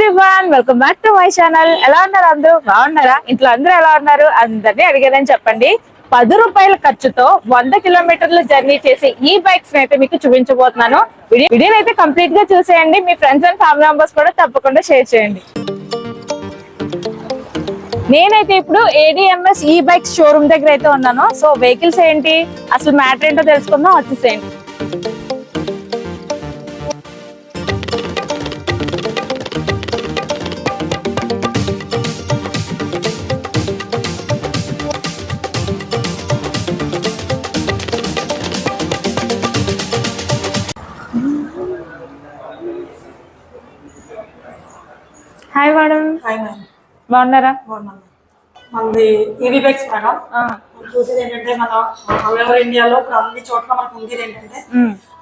Everyone welcome back to my channel. ఎలా ఉన్నారు అందరూ? బాగున్నారా? ఇంట్లో అందరూ ఎలా ఉన్నారు? అందరినీ అడిగేదని చెప్పండి. పది రూపాయల ఖర్చుతో వంద కిలోమీటర్లు జర్నీ చేసి ఈ బైక్స్ అయితే మీకు చూపించబోతున్నాను. వీడియో వీడియోని అయితే కంప్లీట్గా చూసేయండి. మీ ఫ్రెండ్స్ అండ్ ఫ్యామిలీ మెంబర్స్ కూడా తప్పకుండా షేర్ చేయండి. నేనైతే ఇప్పుడు ఏడిఎంఎస్ ఈ బైక్స్ షోరూమ్ దగ్గర అయితే ఉన్నాను. సో వెహికల్స్ ఏంటి? అసలు మ్యాటర్ ఏంటో తెలుసుకుందాం. వచ్చేసేయండి. Hi madam. హాయ్ మ్యామ్ బాగున్నారా? బాగున్నాను మనది ఈవీ బైక్స్ మేడం. చూసేది ఏంటంటే మన ఆల్ ఓవర్ ఇండియాలో ఇప్పుడు అన్ని చోట్ల మనకు ఉండేది ఏంటంటే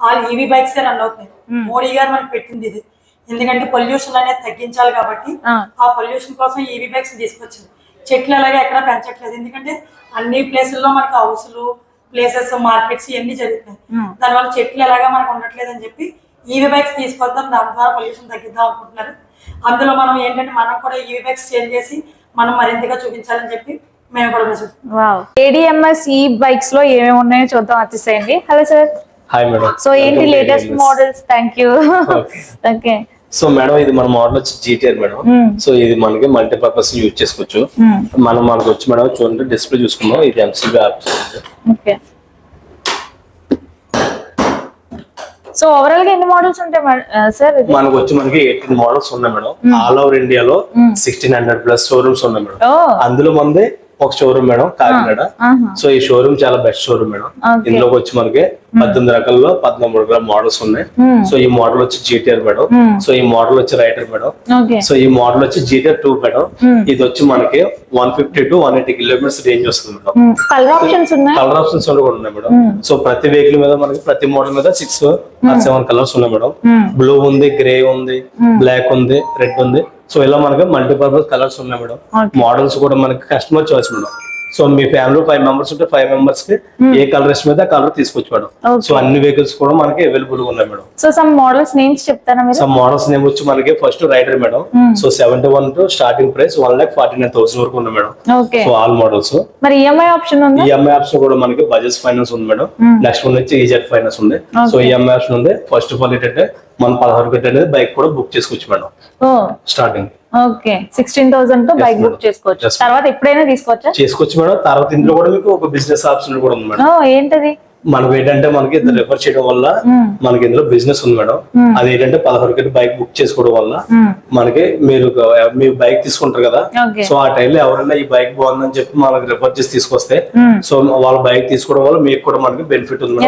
ఆల్ ఈవీ బైక్స్ రన్ అవుతున్నాయి. మోడీ గారు మనకు పెట్టింది ఇది. ఎందుకంటే పొల్యూషన్ అనేది తగ్గించాలి కాబట్టి ఆ, పొల్యూషన్ కోసం ఈవీ బైక్స్ తీసుకొచ్చింది చెట్లు అలాగే ఎక్కడ పెంచట్లేదు. ఎందుకంటే అన్ని ప్లేసుల్లో మనకు హౌస్లు ప్లేసెస్ మార్కెట్స్ ఇవన్నీ జరుగుతున్నాయి. దానివల్ల చెట్లు ఎలాగా మనకు ఉండట్లేదు అని చెప్పి ఈవీ బైక్స్ తీసుకొద్దాం దాని ద్వారా పొల్యూషన్ తగ్గిద్దాం అనుకుంటున్నారు. అందులో మనం ఏంటంటే మనం కూడా బైక్స్ చేంజ్ చేసి మనం మరింతగా చూపించాలని చెప్పి మేము కూడా ఏడిఎంఎస్ ఈ బైక్స్లో ఏమేమి ఉన్నాయో చూద్దాం వచ్చేసేయండి hello sir hi madam so ఏంటి latest models thank you okay so madam ఇది మన మోడల్ వచ్చి జీటీఆర్ మేడం Hmm. సో ఇది మనకి మల్టీపర్పస్ యూజ్ చేసుకోవచ్చు. మనం మనకు వచ్చి మేడం చూడండి డిస్ప్లే చూసుకుందాం. ఇది ఎంసీబీ యాప్ ఓకే సో ఓవరాల్గా ఎన్ని మోడల్స్ ఉంటాయి సార్ మనకు వచ్చి మనకి ఎయిటీన్ మోడల్స్ ఉన్నాయి మేడం. ఆల్ ఓవర్ ఇండియాలో సిక్స్టీన్ హండ్రెడ్ ప్లస్ షోరూమ్స్ ఉన్నాయి మేడం. ఓ అందులో మంది ఒక షోరూమ్ మేడం కాకినాడ. సో ఈ షోరూమ్ చాలా బెస్ట్ షోరూమ్ మేడం. ఇందులోకి వచ్చి మనకి పద్దెనిమిది రకాల్లో పద్నాలుగు రకాల మోడల్స్ ఉన్నాయి. సో ఈ మోడల్ వచ్చి జీటీఆర్ మేడం. సో ఈ మోడల్ వచ్చి రైడర్ మేడం. సో ఈ మోడల్ వచ్చి జీటీఆర్ టూ మేడం. ఇది వచ్చి మనకి one fifty to one eighty kilometres range వస్తుంది మేడం. కలర్ ఆప్షన్స్ కూడా ఉన్నాయి మేడం. సో ప్రతి వెహికల్ మీద మనకి ప్రతి మోడల్ మీద సిక్స్ సెవెన్ కలర్స్ ఉన్నాయి మేడం. బ్లూ ఉంది గ్రే ఉంది బ్లాక్ ఉంది రెడ్ ఉంది. సో ఇలా మనకి మల్టీపర్పస్ కలర్స్ ఉన్నాయి మేడం. మోడల్స్ కూడా మనకి కస్టమర్ చాయిస్ మేడం సో మీ ఫ్యామిలీ ఫైవ్ మెంబర్స్ ఉంటే ఫైవ్ మెంబర్స్కి ఏ కలర్ ఇష్టం అయితే కలర్ తీసుకొచ్చు మేడం. సో అన్ని వెహికల్స్ కూడా మనకి అవైలబుల్గా ఉన్నాయి madam. So some models names చెప్తారా మీరు? సో మోడల్స్ నేమ్ వచ్చి మనకి first rider madam. So seventy one to starting price one lakh forty nine thousand వరకు ఉంది madam. Okay so all models మరి E ఈఎంఐ ఆప్షన్ ఉందా? ఈఎంఐ ఆప్షన్ కూడా మనకి బజాజ్ ఫైనాన్స్ ఉంది మేడం. నెక్స్ట్ వన్ వచ్చి ఈజెడ్ ఫైనాన్స్ ఉంది. సో ఈఎంఐ ఆప్షన్ ఉంది. ఫస్ట్ ఆఫ్ ఆల్ ఏంటంటే మన పదహారు గంటల అనేది బైక్ కూడా బుక్ చేసుకోవచ్చు మేడం. Starting okay. సిక్స్టీన్ థౌసండ్తో బైక్ బుక్. చేసుకోవచ్చు. తర్వాత ఎప్పుడైనా తీసుకోవచ్చా? చేసుకోవచ్చు మేడం. తర్వాత ఇందులో కూడా మీకు ఒక బిజినెస్ ఆప్షన్ కూడా ఉంది మేడం. ఏంటది? మనం ఏంటంటే మనకి రిఫర్ చేయడం వల్ల మనకి ఇందులో బిజినెస్ ఉంది మేడం. అది ఏంటంటే పదహారు గంటల బైక్ బుక్ చేసుకోవడం వల్ల మనకి మీరు మీ బైక్ తీసుకుంటారు కదా. సో ఆ టైంలో ఎవరైనా ఈ బైక్ బాగుందని చెప్పి మనకి రిఫర్ చేసి తీసుకొస్తే సో వాళ్ళ బైక్ తీసుకోవడం వల్ల మీకు కూడా మనకి బెనిఫిట్ ఉంది?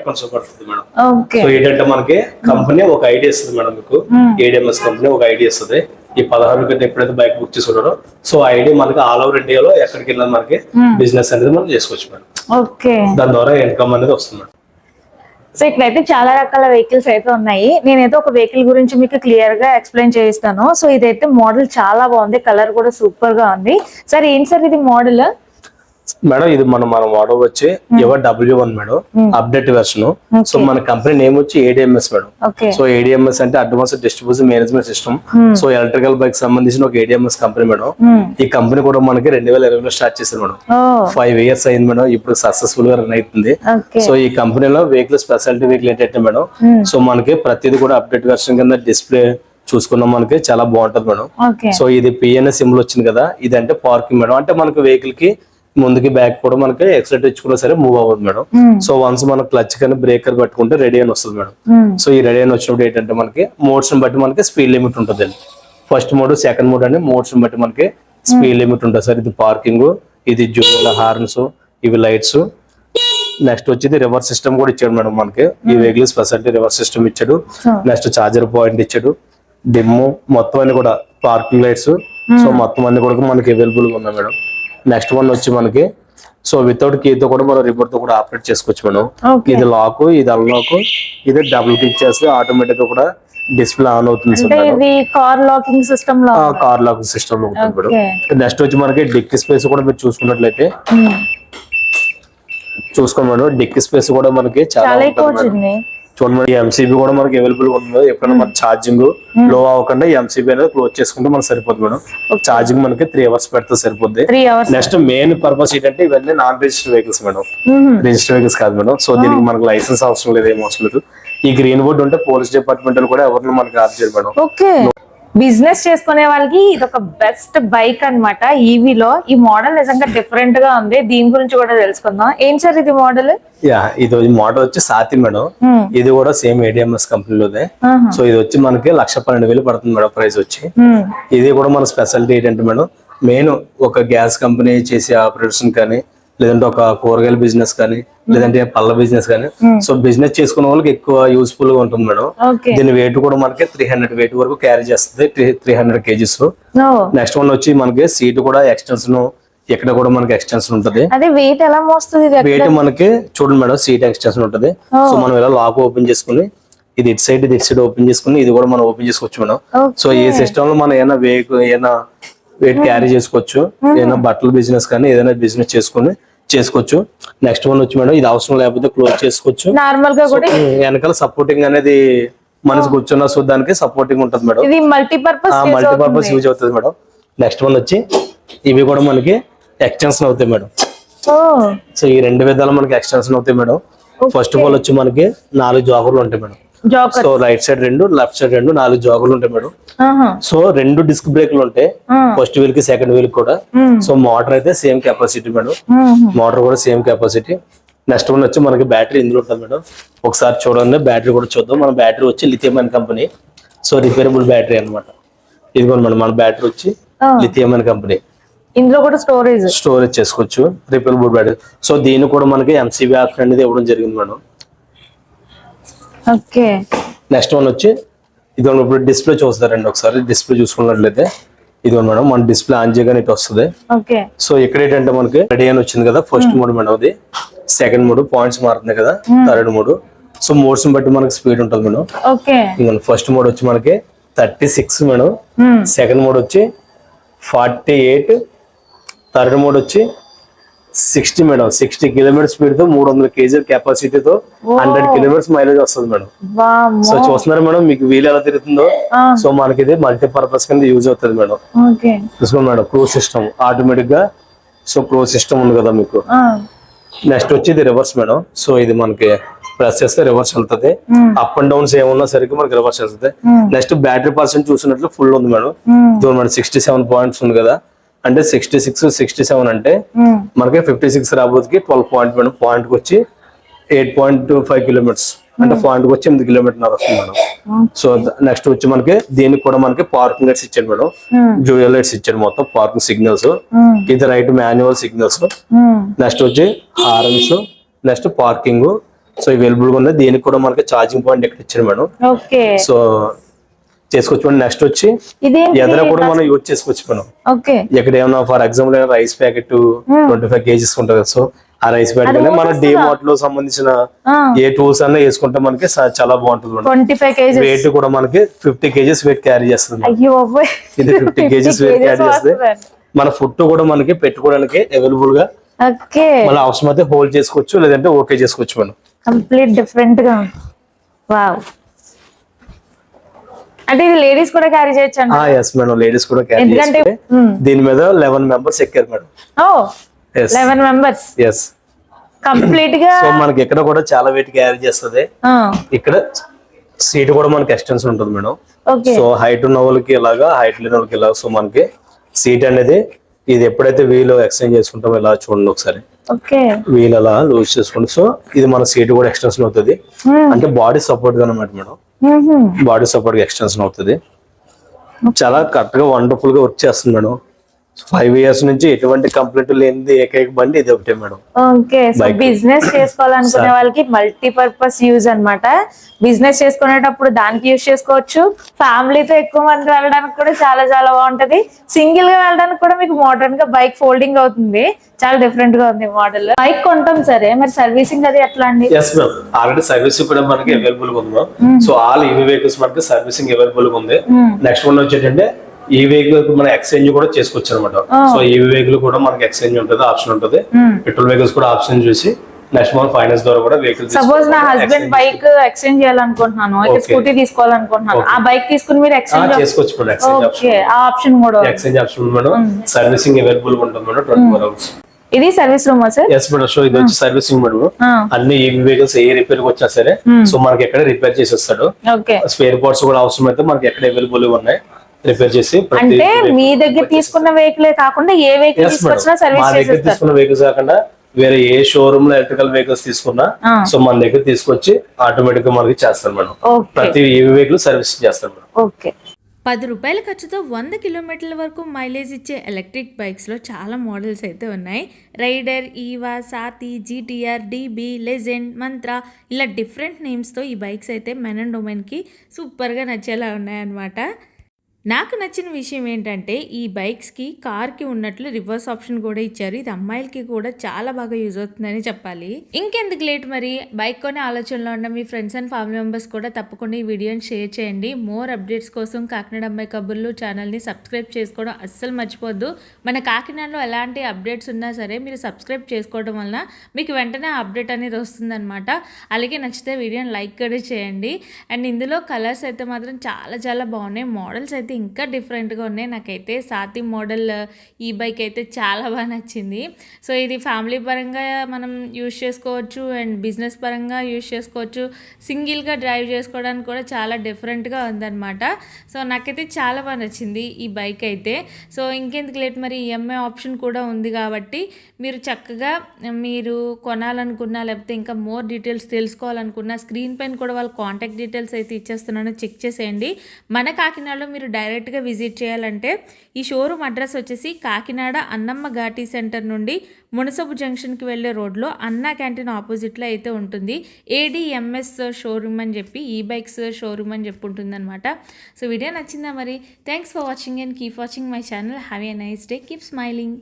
అకౌంట్స్ పడుతుంది మేడం. సో ఏంటంటే మనకి కంపెనీ ఒక ఐడియా ఇస్తుంది మేడం మీకు. ఏడిఎంఎస్ కంపెనీ ఒక ఐడియా ఇస్తుంది. ఈ పదహారు గంటల ఎప్పుడైతే బైక్ బుక్ చేసుకుంటారో సో ఐడియా మనకి ఆల్ ఓవర్ ఇండియాలో ఎక్కడికి వెళ్ళినా మనకి బిజినెస్ అనేది మనం చేసుకోవచ్చు మేడం. ఓకే. దాని ద్వారా ఇన్కమ్ అనేది వస్తుంది. సో ఇక్కడైతే చాలా రకాల వెహికల్స్ అయితే ఉన్నాయి. నేనైతే ఒక వెహికల్ గురించి మీకు క్లియర్గా ఎక్స్ప్లెయిన్ చేయిస్తాను. సో ఇదైతే మోడల్ చాలా బాగుంది. కలర్ కూడా సూపర్గా ఉంది. సార్ ఏంటి సార్ ఇది మోడల్ మేడం ఇది మన మన మోడల్ వచ్చి ever W one madam update version so మన కంపెనీ నేమ్ వచ్చి ఏడిఎంఎస్ మేడం. సో ఏడిఎంఎస్ అంటే advance distribution management system so electrical bike సంబంధించిన ఒక ఏడిఎంఎస్ కంపెనీ మేడం. ఈ కంపెనీ కూడా మనకి రెండు వేల ఇరవైలో స్టార్ట్ చేశారు మేడం. ఫైవ్ ఇయర్స్ అయింది మేడం ఇప్పుడు సక్సెస్ఫుల్గా రన్ అవుతుంది. సో ఈ కంపెనీలో వెహికల్ స్పెషాలిటీ వెహికల్ ఏంటంటే మేడం సో మనకి ప్రతిదీ కూడా అప్డేట్ వెర్షన్ కింద డిస్ప్లే చూసుకున్నాం మనకి చాలా బాగుంటది మేడం. సో ఇది పిఎన్ఎస్ సింబల్ వచ్చింది కదా ఇది అంటే పార్కింగ్ మేడం. అంటే మనకి వెహికల్కి ముందుకి బ్యాక్ కూడా మనకి ఎక్సలెట్ ఇచ్చుకున్నా సరే మూవ్ అవ్వదు మేడం. సో వన్స్ మనం క్లచ్ కానీ బ్రేకర్ పట్టుకుంటే రెడీ అని వస్తుంది మేడం. సో ఈ రెడీ అని వచ్చినప్పుడు ఏంటంటే మనకి మోడ్స్ బట్టి మనకి స్పీడ్ లిమిట్ ఉంటుంది. ఫస్ట్ మోడ్ సెకండ్ మోడ్ అంటే మోడ్స్ బట్టి మనకి స్పీడ్ లిమిట్ ఉంటుంది సార్. ఇది పార్కింగ్ ఇది జూల హార్న్స్ ఇవి లైట్స్ నెక్స్ట్ వచ్చేది రివర్స్ సిస్టమ్ కూడా ఇచ్చాడు మేడం మనకి. ఈ వెహికల్ స్పెషాలిటీ రివర్స్ సిస్టమ్ ఇచ్చాడు. నెక్స్ట్ చార్జర్ పాయింట్ ఇచ్చాడు. డిమ్ మొత్తం అన్ని కూడా పార్కింగ్ లైట్స్ సో మొత్తం అన్ని కూడా మనకి అవైలబుల్గా ఉన్నాయి మేడం. నెక్స్ట్ వన్ వచ్చి మనకి సో వితౌట్ కీతో కూడా మనం రిమోట్తో కూడా ఆపరేట్ చేసుకోవచ్చు మేడం ఓకే ఇది లాక్ ఇది అన్లాక్ ఇది డబుల్ క్లిక్ చేస్తే ఆటోమేటిక్గా కూడా డిస్ప్లే ఆన్ అవుతుంది కార్ లాకింగ్ సిస్టమ్లో కార్ లాక్ సిస్టమ్ ఉంటుంది నెక్స్ట్ వచ్చి మనకి డిక్కీ స్పేస్ కూడా మీరు చూసుకున్నట్లయితే చూసుకోండి మేడం. డిక్కీ స్పేస్ కూడా మనకి చాలా ఉంటుంది చూడండి ఎంసీబీ కూడా మనకి అవైలబుల్ ఉంది ఎప్పుడైనా మన ఛార్జింగ్లో అవ్వకుండా ఎంసీబీ అనేది క్లోజ్ చేసుకుంటే మనకి సరిపోతుంది మేడం. ఛార్జింగ్ మనకి త్రీ అవర్స్ పెడితే సరిపోద్ది. నెక్స్ట్ మెయిన్ పర్పస్ ఏంటంటే ఇవన్నీ non registered vehicles madam registered vehicles కాదు మేడం. సో దీనికి మనకు లైసెన్స్ అవసరం లేదు ఏం అవసరం లేదు. ఈ గ్రీన్ బోర్డ్ ఉంటే పోలీస్ డిపార్ట్మెంట్ కూడా ఎవరిని మనకి ఆఫ్ చేయరు మేడం. బిజినెస్ చేసుకునే వాళ్ళకి ఇది ఒక బెస్ట్ బైక్ అన్నమాట. ఈవీ లో ఈ మోడల్ నిజంగా డిఫరెంట్గా ఉంది. దీని గురించి కూడా తెలుసుకుందాం. ఏం సార్ ఇది మోడల్? యా ఇది మోడల్ వచ్చి సాతి మేడం. ఇది కూడా సేమ్ ఏడిఎంఎస్ కంపెనీలోదే. సో ఇది వచ్చి మనకి లక్ష పన్నెండు వేలు పడుతుంది మేడం ప్రైస్ వచ్చి. ఇది కూడా మన స్పెషాలిటీ ఏంటంటే మేడం మెయిన్ ఒక గ్యాస్ కంపెనీ చేసే ఆపరేషన్ కానీ లేదంటే ఒక కూరగాయల బిజినెస్ కానీ లేదంటే పళ్ళ బిజినెస్ కానీ. సో బిజినెస్ చేసుకునే వాళ్ళకి ఎక్కువ యూస్ఫుల్గా ఉంటుంది మేడం. దీని వెయిట్ కూడా మనకి త్రీ హండ్రెడ్ వెయిట్ వరకు క్యారీ చేస్తుంది three hundred kgs next one వచ్చి మనకి సీట్ కూడా ఎక్స్టెన్షన్ ఇక్కడ కూడా మనకి ఎక్స్టెన్షన్ ఉంటుంది. వెయిట్ ఎలా మోస్తుంది వెయిట్ మనకి చూడండి మేడం సీట్ ఎక్స్టెన్షన్ ఉంటుంది. సో మనం ఇలా లాక్ ఓపెన్ చేసుకుని ఇది ఇటు సైడ్ ఇది ఇటు సైడ్ ఓపెన్ చేసుకుని ఇది కూడా మనం ఓపెన్ చేసుకోవచ్చు మేడం. సో ఈ సిస్టమ్లో మనం ఏదైనా వెయిట్ ఏదైనా వెయిట్ క్యారీ చేసుకోవచ్చు. ఏదైనా బట్టల బిజినెస్ కానీ ఏదైనా బిజినెస్ చేసుకుని చేసుకోవచ్చు. నెక్స్ట్ వన్ వచ్చి మేడం ఇది అవసరం లేకపోతే క్లోజ్ చేసుకోవచ్చు. నార్మల్గా కూడా వెనకాల సపోర్టింగ్ అనేది మనసు కూర్చున్న దానికి సపోర్టింగ్ ఉంటుంది మేడం. ఇది మల్టీపర్పస్ మల్టీపర్పస్ యూజ్ అవుతుంది. మేడం. నెక్స్ట్ వన్ వచ్చి ఇవి కూడా మనకి ఎక్స్టెన్షన్ అవుతాయి మేడం. సో ఈ రెండు విధాలు మనకి ఎక్స్టెన్షన్ అవుతాయి మేడం. ఫస్ట్ ఆఫ్ ఆల్ వచ్చి మనకి నాలుగు జాగులు ఉంటాయి మేడం. సో రైట్ సైడ్ రెండు లెఫ్ట్ సైడ్ రెండు నాలుగు జాగులు ఉంటాయి మేడం. సో రెండు డిస్క్ బ్రేక్లు ఉంటాయి. ఫస్ట్ వీల్కి సెకండ్ వీల్ కూడా. సో మోటార్ అయితే సేమ్ కెపాసిటీ మేడం. మోటార్ కూడా సేమ్ కెపాసిటీ నెక్స్ట్ వన్ వచ్చి మనకి బ్యాటరీ ఇందులో ఉంటుంది మేడం. ఒకసారి చూడండి బ్యాటరీ కూడా చూద్దాం. మన బ్యాటరీ వచ్చి లిథియం అనే కంపెనీ సో రిపేరబుల్ బ్యాటరీ అన్నమాట. ఇదిగోండి మేడం మన బ్యాటరీ వచ్చి లిథియం అనే కంపెనీ ఇందులో కూడా స్టోరేజ్ స్టోరేజ్ చేసుకోవచ్చు. రిపేరబుల్ బ్యాటరీ సో దీన్ని కూడా మనకి ఎంసీబీ ఆప్షన్ అనేది ఇవ్వడం జరిగింది మేడం. ఓకే. నెక్స్ట్ వన్ వచ్చి ఇది ఇప్పుడు డిస్ప్లే చూస్తారండి ఒకసారి. డిస్ప్లే చూసుకున్నట్లయితే ఇది మేడం. మన డిస్ప్లే ఆన్ చేయగానే ఇటు వస్తుంది. ఓకే. సో ఇక్కడ ఏంటంటే మనకి రెడీ అని వచ్చింది కదా ఫస్ట్ మోడ్ మేడం అది. సెకండ్ మోడ్ పాయింట్స్ మారుతుంది కదా థర్డ్ మోడ్ సో మోడ్స్ బట్టి మనకి స్పీడ్ ఉంటుంది మేడం. ఓకే. ఫస్ట్ మోడ్ వచ్చి మనకి thirty six madam second mode వచ్చి ఫార్టీ ఎయిట్ థర్డ్ మోడ్ వచ్చి సిక్స్టీ మేడం సిక్స్టీ కిలోమీటర్ స్పీడ్తో మూడు వందల కేజీల కెపాసిటీతో హండ్రెడ్ కిలోమీటర్స్ మైలేజ్ వస్తుంది మేడం. సో చూస్తున్నారు మేడం మీకు వీల్ ఎలా తిరుగుతుందో? సో మనకి ఇది మల్టీపర్పస్ కింద యూజ్ అవుతుంది మేడం. చూసుకోండి మేడం క్రూజ్ సిస్టమ్ ఆటోమేటిక్గా సో క్రూజ్ సిస్టమ్ ఉంది కదా మీకు. నెక్స్ట్ వచ్చి ఇది రివర్స్ మేడం. సో ఇది మనకి ప్రెస్ చేస్తే రివర్స్ వెళ్తుంది. అప్ అండ్ డౌన్స్ ఏమున్నా సరికి మనకి రివర్స్ వెళ్తుంది. నెక్స్ట్ బ్యాటరీ పర్సెంట్ చూసినట్లు ఫుల్ ఉంది madam. Madam sixty seven points ఉంది కదా. అంటే సిక్స్టీ సిక్స్ సిక్స్టీ సెవెన్ అంటే మనకి ఫిఫ్టీ సిక్స్ రాబోతుకి ట్వెల్వ్ పాయింట్ మేడం పాయింట్ వచ్చి ఎయిట్ పాయింట్ ఫైవ్ కిలోమీటర్స్ అంటే పాయింట్కి వచ్చి ఎనిమిది కిలోమీటర్ వస్తుంది మేడం. సో నెక్స్ట్ వచ్చి మనకి దీనికి కూడా మనకి పార్కింగ్ లైట్స్ ఇచ్చాడు మేడం. జూయల్ లైట్స్ ఇచ్చాడు మొత్తం పార్కింగ్ సిగ్నల్స్ ఇది రైట్ మాన్యువల్ సిగ్నల్స్ నెక్స్ట్ వచ్చి హారన్స్ నెక్స్ట్ పార్కింగ్ సో అవైలబుల్గా ఉన్నాయి. దీనికి కూడా మనకి ఛార్జింగ్ పాయింట్ ఇక్కడ ఇచ్చారు మేడం. సో చేసుకోవచ్చు నెక్స్ట్ వచ్చి ఎదర కూడా మనం యూజ్ చేసుకోవచ్చు ఓకే. ఇక్కడ ఏమన్నా for example rice packet twenty five kgs ఉంటుంది సో ఆ రైస్ ప్యాకెట్ మన డిమార్ట్లో సంబంధించిన ఏ టూల్స్ అన్నా వేసుకుంటే మనకి చాలా బాగుంటుంది వెయిట్ కూడా మనకి ఫిఫ్టీ కేజీస్ వెయిట్ క్యారీ చేస్తుంది. ఇది ఫిఫ్టీ కేజీస్ వెయిట్ క్యారీ చేస్తుంది. వస్తుందండి. మన ఫుడ్ కూడా మనకి పెట్టుకోవడానికి అవైలబుల్గా ఓకే. మళ్ళీ అవసరమైతే హోల్డ్ చేసుకోవచ్చు లేదంటే ఓకే చేసుకోవచ్చు మేడం. కంప్లీట్ డిఫరెంట్గా. వావ్ అంటే ఇది లేడీస్ కూడా క్యారీ చేయొచ్చు ఎస్ మేడం లేడీస్ కూడా క్యారీ ఎందుకంటే- చేసుకుంటే దీని మీద లెవెన్ మెంబర్స్ ఎక్కారు మేడం ఓ లెవెన్ మెంబర్స్ ఎస్ కంప్లీట్గా సో మనకి ఇక్కడ కూడా చాలా వెయిట్ క్యారీ చేస్తుంది. ఇక్కడ సీట్ కూడా మనకి ఎక్స్టెన్షన్ ఉంటుంది మేడం సో హైట్ ఉన్న వాళ్ళకి ఇలాగా హైట్ లేని వాళ్ళకి ఇలాగా. సో మనకి సీట్ అనేది ఇది ఎప్పుడైతే వీల్ ఎక్స్చేంజ్ చేసుకుంటామో ఇలా చూడండి ఒకసారి. వీల్ అలా లూజ్ చేసుకోండి సో ఇది మన సీట్ కూడా ఎక్స్టెన్షన్ అవుతుంది. అంటే బాడీ సపోర్ట్గా అనమాట మేడం బాడీ సపోర్ట్ ఎక్స్టెన్షన్ అవుతుంది. చాలా కరెక్ట్గా వండర్ఫుల్గా వర్క్ చేస్తుంది మేడం. ఫైవ్ ఇయర్స్ నుంచి ఎటువంటి కంప్లైంట్ లేనిది ఏకైక బండి ఇది ఒకటే మేడం. Okay so. బిజినెస్ చేసుకోవాలనుకునే వాళ్ళకి మల్టీపర్పస్ యూజ్ అన్నమాట. బిజినెస్ చేసుకునేటప్పుడు దానికి యూజ్ చేసుకోవచ్చు. ఫ్యామిలీతో ఎక్కువ మంది వెళ్ళడానికి కూడా చాలా చాలా బాగుంటది. సింగిల్గా వెళ్ళడానికి కూడా మీకు మోడర్న్గా బైక్ ఫోల్డింగ్ అవుతుంది. చాలా డిఫరెంట్గా ఉంది మోడల్ బైక్ కొంటాం సరే మరి సర్వీసింగ్ అది ఎట్లా అండి? ఎస్ మ్యామ్ ఆల్రెడీ సర్వీస్ కూడా మనకి అవైలబుల్గా ఉంది సో ఆల్ ఈవీ వెహికల్స్ మనకి సర్వీసింగ్ అవైలబుల్గా ఉంది. నెక్స్ట్ వన్ వచ్చేటంటే ఈ వెహికల్ మన ఎక్స్చేంజ్ కూడా చేసుకోవచ్చు అనమాట సో ఈ వెహికల్ కూడా మనకి ఎక్స్చేంజ్ ఉంటుంది ఆప్షన్ ఉంటుంది. పెట్రోల్ వెహికల్స్ కూడా ఆప్షన్ చూసి నెక్స్ట్ మనం ఫైనాన్స్ ద్వారా కూడా వెహికల్ సపోజ్ నా హస్బెండ్ బైక్ ఎక్స్చేంజ్ చేయాలనుకుంటున్నాను అయితే. స్కూటీ తీసుకోవాలనుకుంటున్నాను. ఆ బైక్ తీసుకుని మీరు ఎక్స్చేంజ్ చేసుకోవచ్చు మేడం ఎక్స్చేంజ్ ఓకే ఆ ఆప్షన్ కూడా. Exchange option madam. Servicing available ఉంటుంది మేడం ట్వంటీ ఫోర్ అవర్స్ ఇది సర్వీస్ రూమా సార్ ఎస్ మేడం సో ఇది వచ్చి సర్వీసింగ్ మేడం. అన్ని వెహికల్స్ ఏ రిపేర్ వచ్చినా సరే సో మనకి ఎక్కడ రిపేర్ చేసేస్తాడు. స్పేర్ పార్ట్స్ కూడా అవసరం అయితే మనకి ఎక్కడ అవైలబుల్ ఉన్నాయి. రిపేర్ చేసి ప్రతి అంటే మీ దగ్గర తీసుకున్న వెహికల్ కాకుండా ఏ వెహికల్ తీసుకొచ్చినా సర్వీస్ దగ్గర తీసుకున్న వెహికల్స్ కాకుండా వేరే ఏ షోరూమ్లో ఎలక్ట్రికల్ వెహికల్స్ తీసుకున్నా. సో మన దగ్గర తీసుకొచ్చి ఆటోమేటిక్గా మనకి చేస్తారు మేడం ప్రతి వెహికల్ సర్వీస్ చేస్తారు మేడం ఓకే పది రూపాయల ఖర్చుతో వంద కిలోమీటర్ల వరకు మైలేజ్ ఇచ్చే ఎలక్ట్రిక్ బైక్స్లో చాలా మోడల్స్ అయితే ఉన్నాయి. Rider Eva Saathi GTR DB legend Mantra ఇలా డిఫరెంట్ నేమ్స్తో ఈ బైక్స్ అయితే మెన్ అండ్ ఉమెన్కి సూపర్గా నచ్చేలా ఉన్నాయన్నమాట. నాకు నచ్చిన విషయం ఏంటంటే ఈ బైక్స్కి కార్కి ఉన్నట్లు రివర్స్ ఆప్షన్ కూడా ఇచ్చారు. ఇది అమ్మాయిలకి కూడా చాలా బాగా యూజ్ అవుతుందని చెప్పాలి. ఇంకెందుకు లేట్ మరి? బైక్ కొనే ఆలోచనలో ఉన్న మీ ఫ్రెండ్స్ అండ్ ఫ్యామిలీ మెంబర్స్ కూడా తప్పకుండా ఈ వీడియోని షేర్ చేయండి. మోర్ అప్డేట్స్ కోసం కాకినాడ అమ్మాయి కబుర్లు ఛానల్ని సబ్స్క్రైబ్ చేసుకోవడం అస్సలు మర్చిపోద్దు. మన కాకినాడలో ఎలాంటి అప్డేట్స్ ఉన్నా సరే మీరు సబ్స్క్రైబ్ చేసుకోవడం వలన మీకు వెంటనే అప్డేట్ అనేది వస్తుందన్నమాట. అలాగే నచ్చితే వీడియోని లైక్ కూడా చేయండి. అండ్ ఇందులో కలర్స్ అయితే మాత్రం చాలా చాలా బాగున్నాయి. మోడల్స్ అయితే ఇంకా డిఫరెంట్గా ఉన్నాయి. నాకైతే సాతి మోడల్ ఈ బైక్ అయితే చాలా బాగా నచ్చింది. సో ఇది ఫ్యామిలీ పరంగా మనం యూస్ చేసుకోవచ్చు అండ్ బిజినెస్ పరంగా యూస్ చేసుకోవచ్చు. సింగిల్గా డ్రైవ్ చేసుకోవడానికి కూడా చాలా డిఫరెంట్గా ఉందన్నమాట. సో నాకైతే చాలా బాగా నచ్చింది ఈ బైక్ అయితే. సో ఇంకెందుకు లేట్? మరి ఈఎంఐ ఆప్షన్ కూడా ఉంది కాబట్టి మీరు చక్కగా మీరు కొనాలనుకున్నా లేకపోతే ఇంకా మోర్ డీటెయిల్స్ తెలుసుకోవాలనుకున్నా స్క్రీన్ పైన కూడా వాళ్ళ కాంటాక్ట్ డీటెయిల్స్ అయితే ఇచ్చేస్తున్నాను. చెక్ చేసేయండి. మన కాకినాడలో మీరు డైరెక్ట్గా విజిట్ చేయాలంటే ఈ షోరూమ్ అడ్రస్ వచ్చేసి కాకినాడ అన్నమ్మ ఘాటీ సెంటర్ నుండి మునసబు జంక్షన్కి వెళ్ళే రోడ్లో అన్నా క్యాంటీన్ ఆపోజిట్లో అయితే ఉంటుంది. ఏడిఎంఎస్ షోరూమ్ అని చెప్పి ఈ బైక్స్ షోరూమ్ అని చెప్పి ఉంటుందన్నమాట. సో వీడియో నచ్చిందా మరి? Thanks for watching and keep watching my channel have a nice day keep smiling